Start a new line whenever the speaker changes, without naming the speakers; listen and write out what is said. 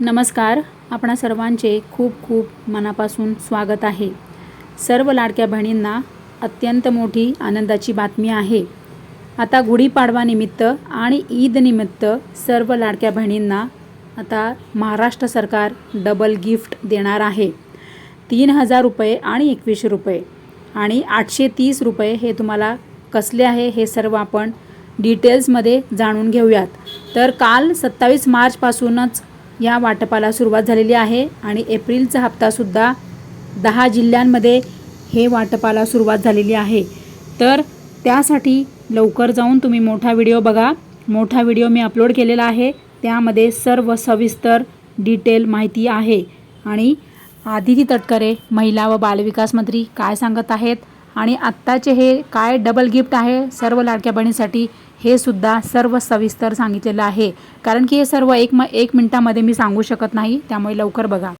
नमस्कार. आपणा सर्वांचे खूप खूप मनापासून स्वागत आहे. सर्व लाडक्या बहिणींना अत्यंत मोठी आनंदाची बातमी आहे. आता गुढीपाडवानिमित्त आणि ईदनिमित्त सर्व लाडक्या बहिणींना आता महाराष्ट्र सरकार डबल गिफ्ट देणार आहे. तीन हजार रुपये आणि एकवीसशे रुपये आणि आठशे तीस रुपये हे तुम्हाला कसले आहे हे सर्व आपण डिटेल्समध्ये जाणून घेऊयात. तर काल सत्तावीस मार्चपासूनच या वाटपाला सुरुवात झालेली आहे आणि एप्रिलचा हप्तासुद्धा दहा जिल्ह्यांमध्ये हे वाटपाला सुरुवात झालेली आहे. तर त्यासाठी लवकर जाऊन तुम्ही मोठा व्हिडिओ बघा. मोठा व्हिडिओ मी अपलोड केलेला आहे. त्यामध्ये सर्व सविस्तर डिटेल माहिती आहे. आणि आदिती तटकरे महिला व बालविकास मंत्री काय सांगत आहेत? आणि आत्ताचे हे काय डबल गिफ्ट आहे सर्व लाडक्या बहिणीसाठी हे सुद्धा सर्व सविस्तर सांगितलेलं आहे. कारण की हे सर्व एक म एक मिनटामध्ये मी सांगू शकत नाही त्यामुळे लवकर बघा.